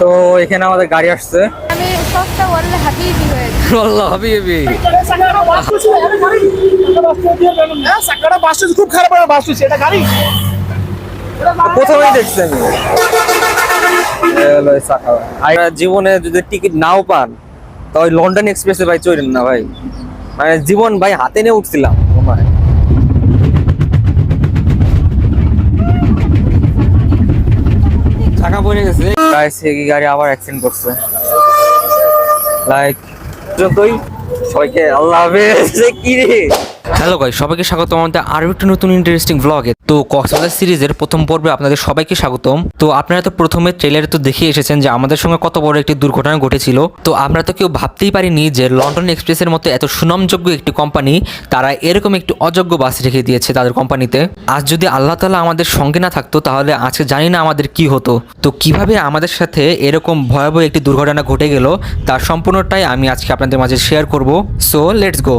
তো এখানে আমাদের গাড়ি আসছে আমি সবটা বললে হাবিবি হয়ে যাই। হাবিবি চাকাটা বাস খুব খারাপ বাস এটা গাড়ি প্রথমেই দেখছি আমি এই হলো এই চাকা। আর জীবনে যদি টিকিট নাও পান তো ওই লন্ডন এক্সপ্রেসে ভাই চড়েন না ভাই মানে জীবন ভাই হাতে নিয়ে উঠছিলাম। চাকা পড়ে গেছে গাইস এই গাড়ি আবার অ্যাক্সিডেন্ট করছে। লাইক যতই সবাইকে আল্লাহ হাফেজ কি রে? হ্যালো গাই সবাইকে স্বাগত আমাদের আরও একটা নতুন ইন্টারেস্টিং ব্লগে তো কক্সবাজার সিরিজের প্রথম পর্বে আপনাদের সবাইকে স্বাগতম। তো আপনারা তো প্রথমে ট্রেলারে তো দেখে এসেছেন যে আমাদের সঙ্গে কত বড় একটি দুর্ঘটনা ঘটেছিল। তো আমরা তো কেউ ভাবতেই পারিনি যে লন্ডন এক্সপ্রেসের মতো এত সুনামযোগ্য একটি কোম্পানি তারা এরকম একটি অযোগ্য বাস রেখে দিয়েছে তাদের কোম্পানিতে আজ যদি আল্লাহ তালা আমাদের সঙ্গে না থাকতো, তাহলে আজকে জানি না আমাদের কি হতো। তো কীভাবে আমাদের সাথে এরকম ভয়াবহ একটি দুর্ঘটনা ঘটে গেল, তার সম্পূর্ণটাই আমি আজকে আপনাদের মাঝে শেয়ার করব। সো লেটস গো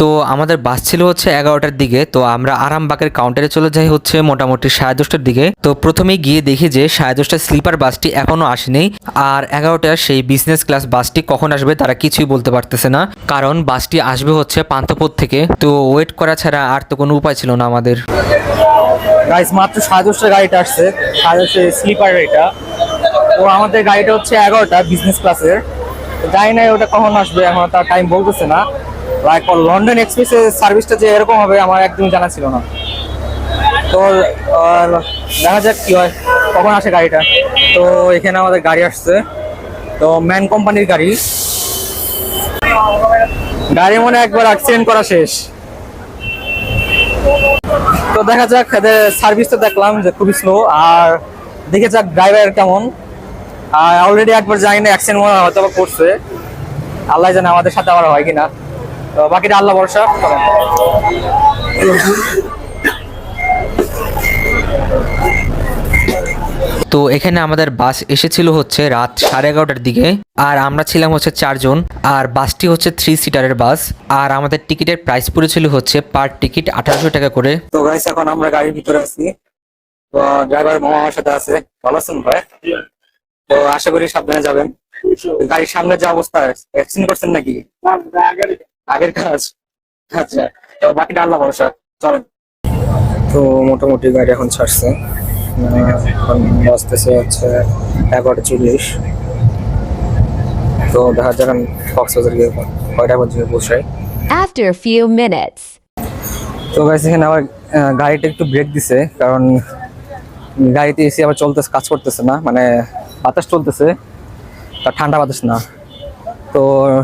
তো আমাদের বাস ছিল হচ্ছে এগারোটার দিকে, তো আমরা আরামবাগের কাউন্টারে চলে যাই হচ্ছে মোটামুটি সাড়ে দশটার দিকে। তো প্রথমে গিয়ে দেখি যে সাড়ে দশটার স্লিপার বাসটি এখনও আসেনি, আর এগারোটার সেই বিজনেস ক্লাস বাসটি কখন আসবে তারা কিছুই বলতে পারতেছে না, কারণ বাসটি আসবে হচ্ছে পান্থপথ থেকে। তো ওয়েট করা ছাড়া আর তো কোনো উপায় ছিল না আমাদের। গাইস মাত্র সাড়ে দশটার গাড়িটা আসছে, সাড়ে দশটা স্লিপার এটা তো আমাদের গাড়িটা হচ্ছে এগারোটা বিজনেস ক্লাসের জানি না ওটা কখন আসবে, এখন তার টাইম বলতেছে না। লাইক লন্ডন এক্সপ্রেসের সার্ভিসটা যে এরকম হবে, আমার একদমই জানা ছিল না। তো দেখা যাক কি হয়, কখন আসে গাড়িটা। তো, এখানে আমাদের গাড়ি আসছে। তো, ম্যান কোম্পানির গাড়ি। গাড়ি মনে একবার অ্যাক্সিডেন্ট করা শেষ। তো, দেখা যাক, এদের সার্ভিসটা দেখলাম যে খুবই স্লো আর দেখে যাক ড্রাইভার কেমন। আর অলরেডি একবার জানি না অ্যাক্সিডেন্ট হয়তো করছে। আল্লাহ জানে আমাদের সাথে আবার হয় কিনা। তো বাকিটা আল্লাহ ভরসা চলেন। তো এখানে আমাদের বাস এসেছিল হচ্ছে রাত সাড়ে এগারোটার দিকে আর আমরা ছিলাম হচ্ছে চারজন আর বাসটি হচ্ছে থ্রি সিটারের বাস আর আমাদের টিকিটের প্রাইস পড়েছিল হচ্ছে পার টিকিট আঠারোশো টাকা করে। তো গাইস এখন আমরা গাড়ির ভিতরে আছি। তো ড্রাইভার মামা আমার সাথে আছে। ভালো আছেন ভাই? তো আশা করি সাবধানে যাবেন। গাড়ির সামনে যে অবস্থা অ্যাক্সিডেন্ট করছেন নাকি? আগের কাজ। আচ্ছা তো বাকিটা আল্লাহ ভরসা চলেন। তো মোটামুটি গাড়ি এখন ছাড়ছে। মানে এখন বাজতেছে হচ্ছে এগারোটা চল্লিশ। তো দেখা যাক আমি কক্সবাজার গিয়ে কয়টা পর্যন্ত পৌঁছাই। After a few minutes. তো গাইস এখানে আবার গাড়িটা একটু ব্রেক দিছে কারণ গাড়িতে এসি আবার চলতেছে কাজ করতেছে না। মানে বাতাস চলতেছে তা ঠান্ডা বাতাস না। তো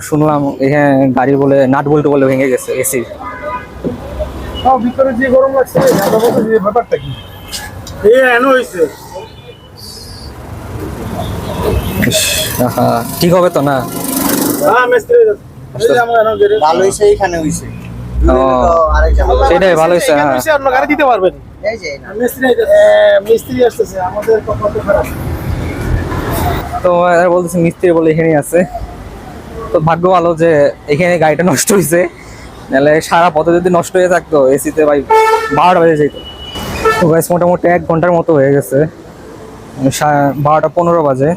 শুনলাম এখানে গাড়ি বলে নাট বলতে বলে ভেঙে গেছে এসি সব ভিতরে যে গরম লাগছে জানতে বলতে যে ব্যাপারটা কি? এই এনো হইছে। ঠিক হবে তো না? হ্যাঁ ভালো হয়েছে এইখানে হয়েছে সেটাই ভালো হয়েছে হ্যাঁ। গাড়ি দিতে পারবেন। না মিস্ত্রি আসতেছে আমাদের তো খারাপ। তো এরা বলতেছে মিস্ত্রি বলে এখানেই আছে। তো ভাগ্য ভালো যে এখানে গাড়িটা নষ্ট হয়েছে নাহলে সারা পথে যদি নষ্ট হয়ে থাকতো এসিতে ভাই বারোটা বেজে যেত। তো গাইস মোটামুটি এক ঘণ্টার মতো হয়ে গেছে। বারোটা পনেরো বাজে।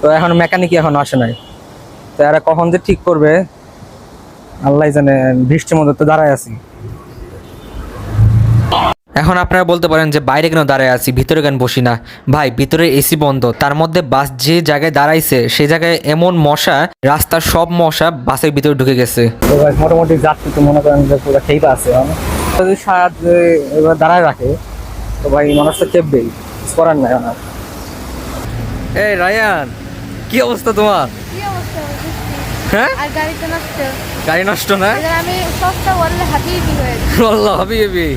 তো এখন মেকানিক এখন আসে নাই। তো এরা কখন যে ঠিক করবে, আল্লাহ জানে, বৃষ্টির মধ্যে তো দাঁড়ায় আছি। এখন আপনারা বলতে পারেন যে বাইরে কেন দাঁড়ায় আছি ভিতরে কেন বসি না? ভাই ভিতরে এসি বন্ধ তার মধ্যে বাস যে জায়গায় দাঁড়াইছে সেই জায়গায় এমন মশা রাস্তার সব মশা বাসের ভিতরে ঢুকে গেছে। মোটামুটি যাত্রী তো মনে করেন যে পুরো আছে যদি সারা এবার দাঁড়ায় রাখে তো ভাই মানুষ তো চেপবেই করার নাই এই রায়ান কি অবস্থা তোমার? কি অবস্থা বুঝছি? হ্যাঁ? আর গাড়িতে নষ্ট। গাড়ি নষ্ট না? আমি হাবিবি হয়ে। হাবিবি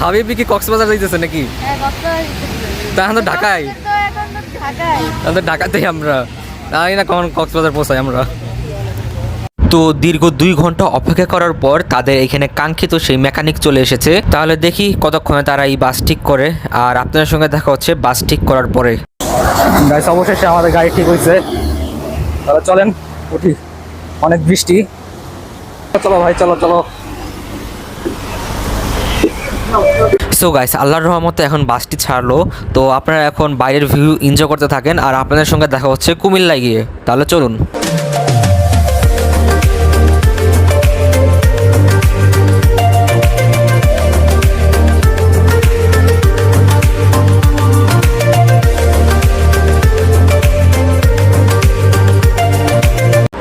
হাবিবি কি কক্সবাজার যাইতেছে নাকি? হ্যাঁ, তা এখন তো ঢাকায়। এখন তো ঢাকাতেই আমরা। জানি না কখন কক্সবাজার পৌঁছাই আমরা? তো দীর্ঘ দুই ঘণ্টা অপেক্ষা করার পর তাদের এখানে কাঙ্ক্ষিত সেই মেকানিক চলে এসেছে। তাহলে দেখি কতক্ষণে তারা এই বাস ঠিক করে। আর আপনাদের সঙ্গে দেখা হচ্ছে বাস ঠিক করার পরে। অবশেষে আমাদের গাড়ি ঠিক হয়েছে। তাহলে চলেন উঠি। অনেক বৃষ্টি। চলো ভাই চলো চলো। সো গাইস আল্লাহর রহমতে এখন বাসটি ছাড়লো। তো আপনারা এখন বাইরের ভিউ এনজয় করতে থাকেন আর আপনাদের সঙ্গে দেখা হচ্ছে কুমিল্লায় গিয়ে। তাহলে চলুন।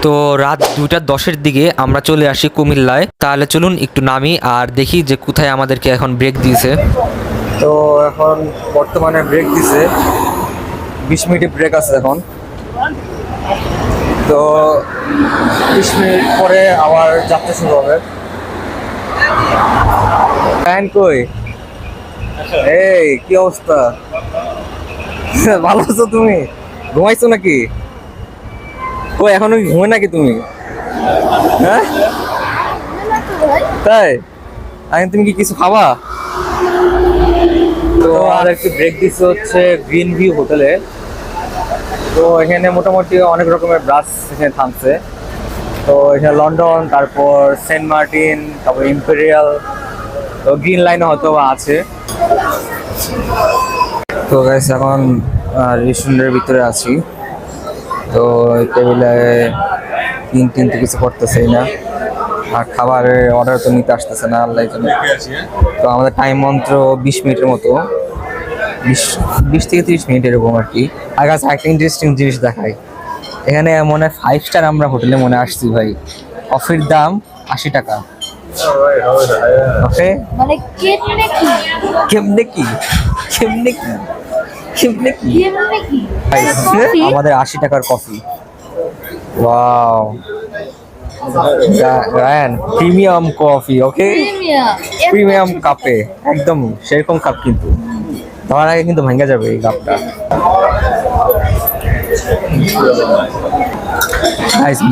তো রাত দুইটা দশের দিকে আমরা চলে আসি কুমিল্লায়। তাহলে চলুন একটু নামি আর দেখি যে কোথায় আমাদেরকে এখন ব্রেক দিয়েছে। তো এখন বর্তমানে ব্রেক দিছে বিশ মিনিট ব্রেক আছে এখন। তো বিশ মিনিট পরে আবার যাত্রা শুরু হবে। কই? এই, কি অবস্থা? ভালো আছো তুমি? ঘুমাইছো নাকি? কই এখনও কি ঘুমে নাকি তুমি? হ্যাঁ? তাই? আমি তুমি কি কিছু খাবা? তো আর একটু ব্রেক দিচ্ছে হচ্ছে গ্রিন ভিউ হোটেলে তো এখানে মোটামুটি অনেক রকমের ব্রাশ এখানে থামছে। তো এখানে লন্ডন তারপর সেন্ট মার্টিন তারপর ইম্পেরিয়াল তো গ্রিন লাইনও হয়তো আছে। তো গাইস এখন রেস্টুরেন্টের ভিতরে আছি। তো টেবিলে তিন তিন তো কিছু করতেছেই না। আর খাবারের অর্ডার তো নিতে আসতেছে না আল্লাহ জন্য। তো আমাদের টাইম মন্ত্র বিশ মিনিটের মতো। বিশ বিশ থেকে তিরিশ মিনিট এরকম আর কি। আর কাছে একটা ইন্টারেস্টিং জিনিস দেখাই। এখানে মনে হয় ফাইভ স্টার আমরা হোটেলে মনে আসছি ভাই। কফির দাম আশি টাকা। ওকে মানে কেমনে কি? কেমনে কি? কেমনে কি? আমাদের আশি টাকার coffee wow Ryan premium coffee okay premium premium কাপে একদম সেরকম কাপ কিন্তু। ধরার আগে কিন্তু ভেঙে যাবে এই কাপটা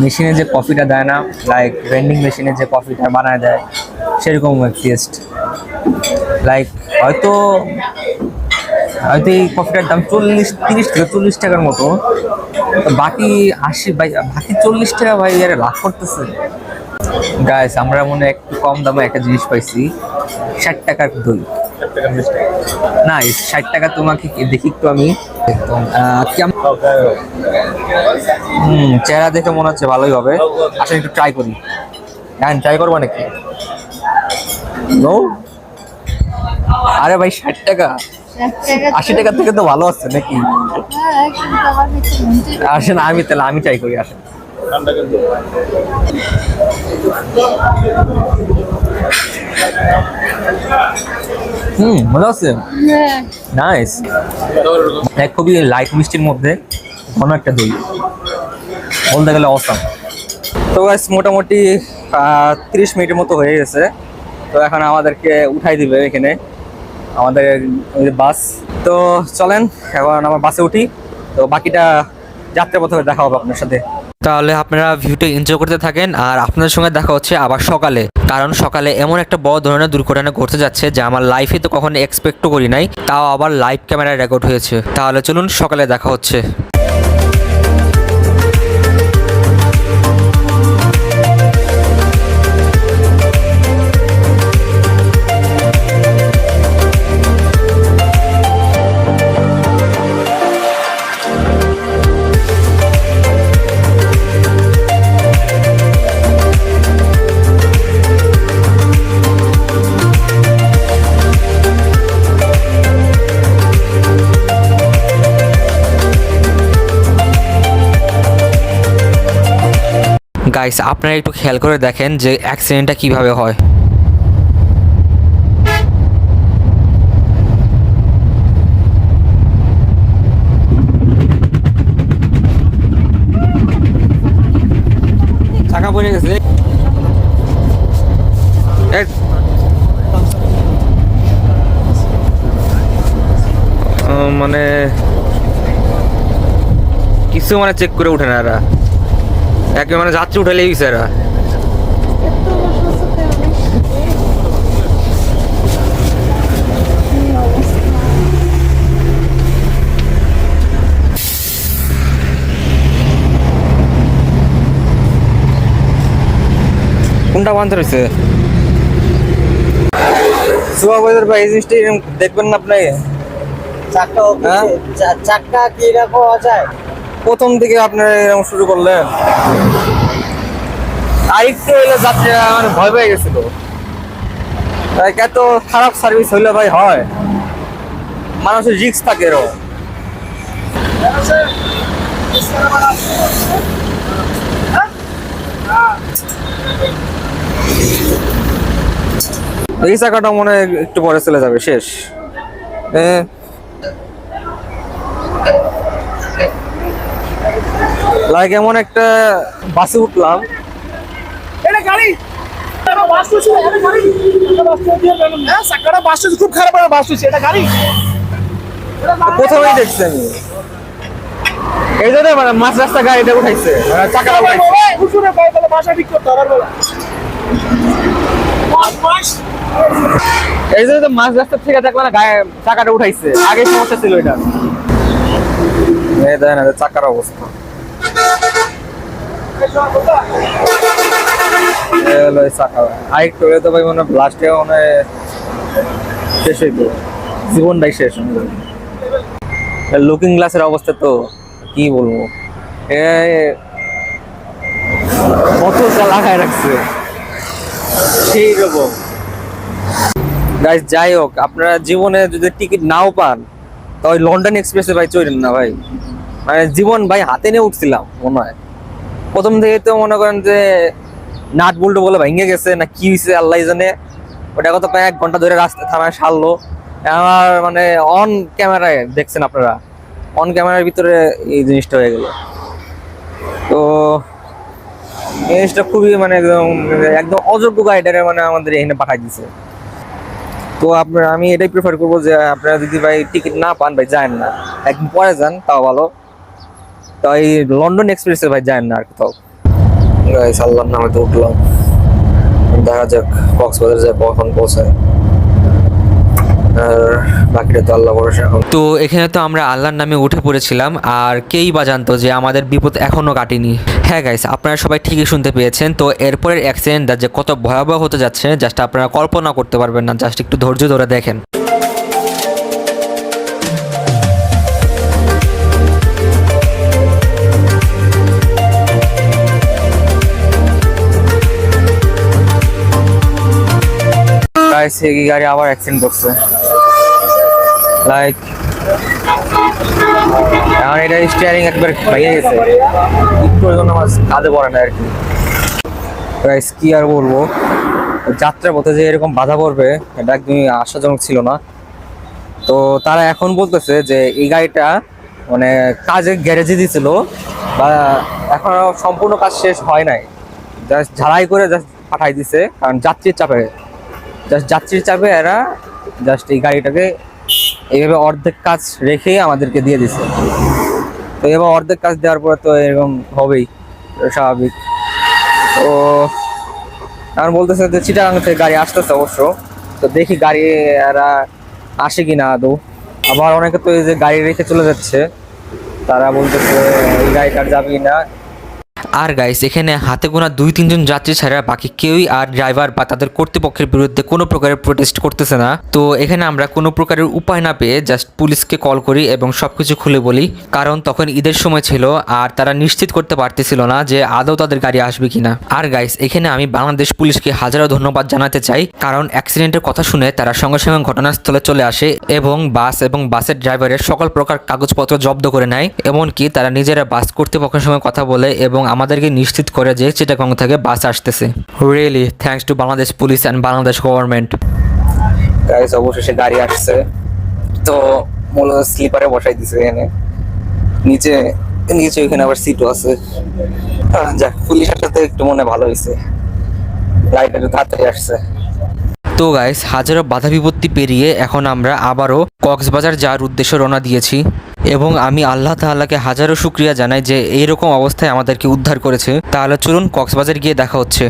মেশিনে যে কফিটা দেয় না লাইক ভেন্ডিং মেশিনে যে কফিটা বানায় দেয় সেরকম টেস্ট লাইক হয়তো হয়তো এই কফিটার দাম চল্লিশ, তিরিশ থেকে চল্লিশ টাকার মতো। বাকি আশি বাকি চল্লিশ টাকা ভাই আরে লাভ করতেছে। গাইস আমরা মনে একটু কম দামে একটা জিনিস পাইছি, ষাট টাকার দই। না ষাট টাকা তোমাকে দেখি একটু আমি। হুম, চেহারা দেখে মনে হচ্ছে ভালোই হবে। আসলে একটু ট্রাই করি। হ্যাঁ ট্রাই করব নাকি? আরে ভাই, ষাট টাকা? আশি টাকার থেকে তো ভালো আছে নাকি? আসেন, আমি তাহলে, আমি ট্রাই করি, আসেন। হুম মজা আছে? নাইস এক খুবই লাইট মিষ্টির মধ্যে ঘন একটা দই। বলতে গেলে অসাম তো গাইস মোটামুটি তিরিশ মিনিটের মতো হয়ে গেছে। তো এখন আমাদেরকে উঠাই দিবে এখানে। আমাদের বাস। তো চলেন, এখন আমার বাসে উঠি। তো বাকিটা যাত্রা পথে দেখা হবে আপনার সাথে। তাহলে আপনারা ভিউটা এনজয় করতে থাকেন আর আপনাদের সঙ্গে দেখা হচ্ছে আবার সকালে। কারণ সকালে এমন একটা বড় ধরনের দুর্ঘটনা ঘটতে যাচ্ছে যা আমার লাইফে তো কখনো এক্সপেক্টও করি নাই, তাও আবার লাইভ ক্যামেরায় রেকর্ড হয়েছে। তাহলে চলুন সকালে দেখা হচ্ছে। গাইস আপনারা একটু খেয়াল করে দেখেন যে অ্যাক্সিডেন্টটা কীভাবে হয়। পড়ে গেছে। মানে কিছু মানে চেক করে উঠে না এরা। একে মানে যাত্রী উঠাইলে গেছে এরা। কোনটা বান্ধ রয়েছে সুপারভাইজার ভাই এই জিনিসটা দেখবেন না আপনি চাকা হ্যাঁ? চা- চাকা কি রকম যায়? প্রথম দিকে আপনারা এরকম শুরু করলেন? আরেকটু হইলে যাত্রীরা মানে ভয় পেয়ে গেছিল। এত খারাপ সার্ভিস হইলে ভাই হয়। মানুষের রিস্ক থাকে এরকম। এই চাকাটা মনে হয় একটু পরে চলে যাবে শেষ। এ, লাইক এমন একটা বাসে উঠলাম। এটা গাড়ি। হ্যাঁ খুব খারাপ বাস এটা গাড়ি। প্রথমেই দেখছি আমি। এই জন্য মানে মাছ রাস্তা গাড়িটা উঠাইছে। চাকা উঠাইছে। বাসা ঠিক করতে হবে এই জন্য তো মাছ রাস্তা থেকে দেখলাম না গায়ে চাকাটা উঠাইছে। আগে সমস্যা ছিল এটা। চাকার অবস্থা। আরেকটু হলে তো জীবনটাই শেষ লুকিং গ্লাসের অবস্থা তো, কি বলব? কত লাগায় রাখছে। সেই রকম। গাইস যাই হোক, আপনারা জীবনে যদি টিকিট নাও পান, তাহলে লন্ডন এক্সপ্রেসে ভাই চলেন না ভাই। মানে জীবন ভাই হাতে নিয়ে উঠছিলাম, মনে হয়। প্রথম থেকে তো মনে করেন যে নাট বল্টু বলে ভেঙে গেছে, না কি হয়েছে আল্লাহ জানে। ওটা কত প্রায় এক ঘণ্টা ধরে রাস্তা থানায় সারলো। আমার মানে অন ক্যামেরায় দেখছেন আপনারা। অন ক্যামেরার ভিতরে এই জিনিসটা হয়ে গেল। তো জিনিসটা খুবই মানে একদম একদম অযোগ্য গাইডারে মানে আমাদের এখানে পাঠাই দিছে। তো আপনার, আমি এটাই প্রেফার করব যে আপনারা যদি ভাই টিকিট না পান ভাই, যান না। একদিন পরে যান, তাও ভালো। তো এই লন্ডন এক্সপ্রেসে ভাই যান না আর কোথাও। গাইস আল্লাহর নামে তো উঠলাম। দেখা যাক কক্সবাজার যায় কখন পৌঁছায়। আর বাকিটা তো আল্লাহ ভরসা এখন। তো এখানে তো আমরা আল্লাহর নামে উঠে পড়েছিলাম আর কেই বা জানতো যে আমাদের বিপদ এখনও কাটেনি। হ্যাঁ গাইস আপনারা সবাই ঠিকই শুনতে পেয়েছেন। তো এরপরের অ্যাক্সিডেন্টটা যে কত ভয়াবহ হতে যাচ্ছে জাস্ট আপনারা কল্পনা করতে পারবেন না জাস্ট একটু ধৈর্য ধরে দেখেন। গাইস এই গাড়ি আবার অ্যাক্সিডেন্ট করছে। লাইক এখন এটা স্টিয়ারিং একবার ভেঙে গেছে। আমার কাঁধে পড়ে না আর কি। গাইস কি আর বলব? যাত্রা পথে যে এরকম বাধা পড়বে, এটা একদমই আশাজনক ছিল না। তো তারা এখন বলতেছে যে এই গাড়িটা মানে কাজে গ্যারেজে দিছিল, বা এখনও সম্পূর্ণ কাজ শেষ হয় নাই। জাস্ট ঝালাই করে জাস্ট পাঠাই দিছে, কারণ যাত্রীর চাপে। জাস্ট যাত্রীর চাপে এরা জাস্ট এই গাড়িটাকে এইভাবে অর্ধেক কাজ রেখে আমাদেরকে দিয়ে দিছে। তো এবার অর্ধেক কাজ দেওয়ার পরে তো এরকম হবেই, স্বাভাবিক। তো এখন বলতেছে যে চিটাগাং থেকে গাড়ি আসতেছে অবশ্য। তো দেখি গাড়ি এরা আসে কি না আদৌ। আবার অনেকে তো এই যে গাড়ি রেখে চলে যাচ্ছে, তারা বলতেছে এই গাড়িটার যাবি না আর গাইস এখানে হাতে গোনা দুই, তিনজন যাত্রী ছাড়া বাকি কেউই আর ড্রাইভার বা তাদের কর্তৃপক্ষের বিরুদ্ধে কোনো প্রকারের প্রোটেস্ট করতেছে না। তো এখানে আমরা কোনো প্রকারের উপায় না পেয়ে জাস্ট পুলিশকে কল করি এবং সব কিছু খুলে বলি। কারণ তখন ঈদের সময় ছিল আর তারা নিশ্চিত করতে পারতেছিল না যে আদৌ তাদের গাড়ি আসবে কিনা। আর গাইস এখানে আমি বাংলাদেশ পুলিশকে হাজারো ধন্যবাদ জানাতে চাই। কারণ অ্যাক্সিডেন্টের কথা শুনে তারা সঙ্গে সঙ্গে ঘটনাস্থলে চলে আসে এবং বাস এবং বাসের ড্রাইভারের সকল প্রকার কাগজপত্র জব্দ করে নেয়। এমনকি তারা নিজেরা বাস কর্তৃপক্ষের সঙ্গে কথা বলে এবং আমাদেরকে নিশ্চিত করে যে চিটাগং থেকে বাস আসতেছে। Really thanks to Bangladesh police and Bangladesh government guys অবশেষে গাড়ি আসছে। তো মূলত স্লিপারে বসাই দিছে এখানে। নিচে নিচে ওইখানে আবার সিটও আছে। যাক পুলিশের সাথে একটু মনে ভালো হয়েছে। গাড়িটা একটু তাড়াতাড়ি আসছে। তো গাইস হাজারো বাধা বিপত্তি পেরিয়ে এখন আমরা আবারও কক্সবাজার যাওয়ার উদ্দেশ্যে রওনা দিয়েছি। এবং আমি আল্লাহ তাআলাকে হাজারো শুক্রিয়া জানাই যে এইরকম অবস্থায় আমাদেরকে উদ্ধার করেছে। তাহলে চলুন কক্সবাজার গিয়ে দেখা হচ্ছে।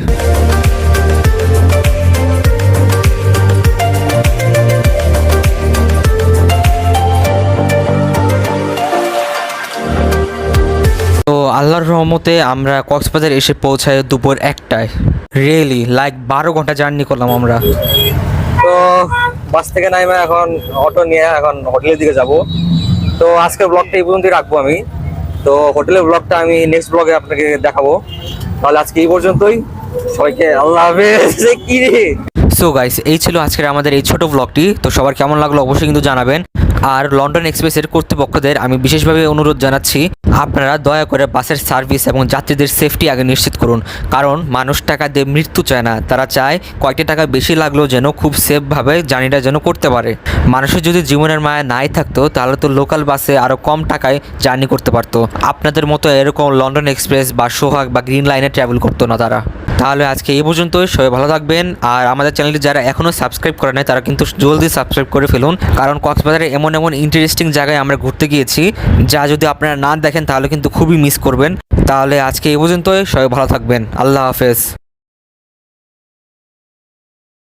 আল্লাহর রহমতে আমরা কক্সবাজার এসে পৌঁছায় দুপুর একটায়। রিয়েলি লাইক বারো ঘণ্টা জার্নি করলাম আমরা। তো বাস থেকে নামে এখন অটো নিয়ে এখন হোটেলের দিকে যাব। তো আজকের ব্লগটা এই পর্যন্তই রাখব আমি। তো হোটেলের ব্লগটা আমি নেক্সট ব্লগে আপনাকে দেখাবো। তাহলে আজকে এই পর্যন্তই। সবাইকে আল্লাহ হাফেজ। কি রে? সো গাইস এই ছিল আজকের আমাদের এই ছোট ব্লগটি তো সবার কেমন লাগল অবশ্যই কিন্তু জানাবেন। আর লন্ডন এক্সপ্রেসের কর্তৃপক্ষদের আমি বিশেষভাবে অনুরোধ জানাচ্ছি, আপনারা দয়া করে বাসের সার্ভিস এবং যাত্রীদের সেফটি আগে নিশ্চিত করুন। কারণ মানুষ টাকা দিয়ে মৃত্যু চায় না, তারা চায় কয়েকটি টাকা বেশি লাগলেও যেন খুব সেফভাবে জার্নিটা যেন করতে পারে। মানুষের যদি জীবনের মায়া নাই থাকতো, তাহলে তো লোকাল বাসে আরও কম টাকায় জার্নি করতে পারতো। আপনাদের মতো এরকম লন্ডন এক্সপ্রেস বা সোহাগ বা গ্রিন লাইনে ট্রাভেল করতো না তারা। তাহলে আজকে এই পর্যন্তই, সবাই ভালো থাকবেন। আর আমাদের চ্যানেলটি যারা এখনও সাবস্ক্রাইব করে নেয় তারা কিন্তু জলদি সাবস্ক্রাইব করে ফেলুন। কারণ কক্সবাজারে এমন এমন ইন্টারেস্টিং জায়গায় আমরা ঘুরতে গিয়েছি, যা যদি আপনারা না দেখেন, তাহলে কিন্তু খুবই মিস করবেন। তাহলে আজকে এই পর্যন্তই, সবাই ভালো থাকবেন। আল্লাহ হাফেজ।